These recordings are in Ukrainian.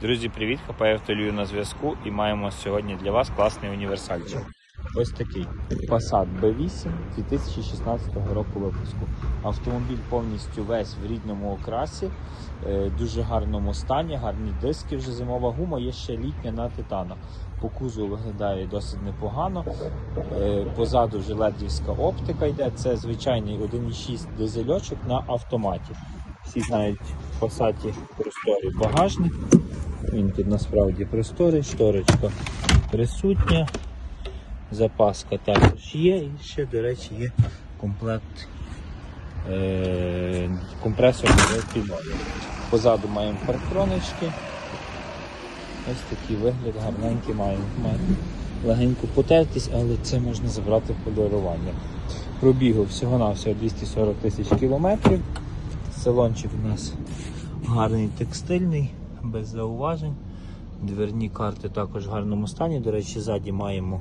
Друзі, привіт! Хапає автолюю на зв'язку і маємо сьогодні для вас класний універсальчик. Ось такий Passat B8 2016 року випуску. Автомобіль повністю весь в рідному окрасі, е, дуже гарному стані, гарні диски, вже зимова гума, є ще літня на титанах. По кузову виглядає досить непогано. Е, Позаду вже оптика йде. Це звичайний 1.6 дизельочок на автоматі. Всі знають в Passat просторий багажник. Він тут насправді просторий, шторочка присутня, запаска також є і ще, до речі, є комплект е- компресор півнові. Позаду маємо парктронички. Ось такий вигляд гарненький маємо. Має легеньку потертість, але це можна забрати в полірування. Пробігу всього-навсього 240 тисяч кілометрів. Салончик у нас гарний текстильний, без зауважень. Дверні карти також в гарному стані. До речі, ззаді маємо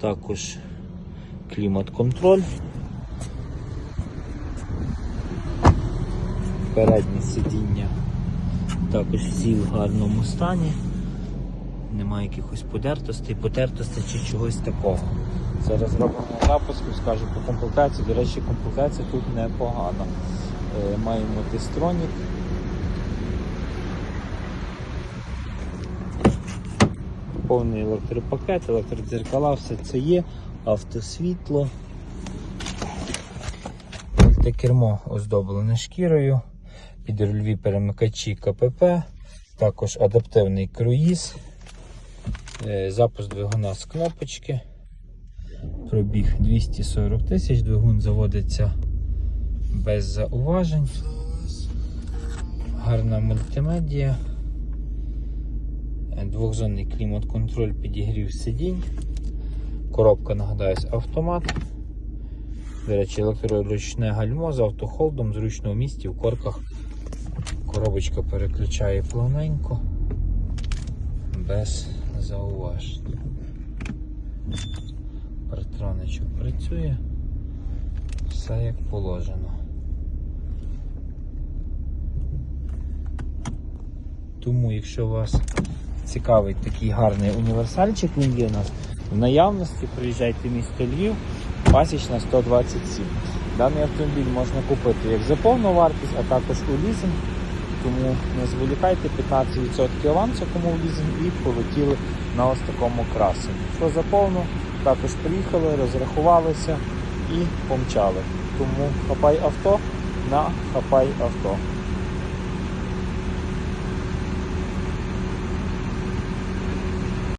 також клімат-контроль. Переднє сидіння також всі в гарному стані. Немає якихось подертостей, потертостей чи чогось такого. Зараз робимо запуск, скажу по комплектації. До речі, комплектація тут непогана. Е, Маємо дистронік. Повний електропакет, електродзеркала, все це є, автосвітло. Мультикермо оздоблене шкірою, підрульові перемикачі КПП, також адаптивний круїз, е, запуск двигуна з кнопочки, пробіг 240 тисяч, двигун заводиться без зауважень. Гарна мультимедія. Двохзонний клімат-контроль підігрів сидінь. Коробка, нагадаюсь, автомат. До речі, електроручне гальмо з автохолдом, зручно в місті, в корках. Коробочка переключає плавненько, без зауважень. Партроничок працює. Все як положено. Тому, якщо у вас цікавить такий гарний універсальчик, він є у нас в наявності, приїжджайте в місто Львів, пасічна 127. Даний автомобіль можна купити як за повну вартість, а також у лізинг. Тому не зволікайте 15% авансу, кому в лізинг, і полетіли на ось такому красі. Що за повну, також приїхали, розрахувалися і помчали. Тому хапай авто на хапай авто.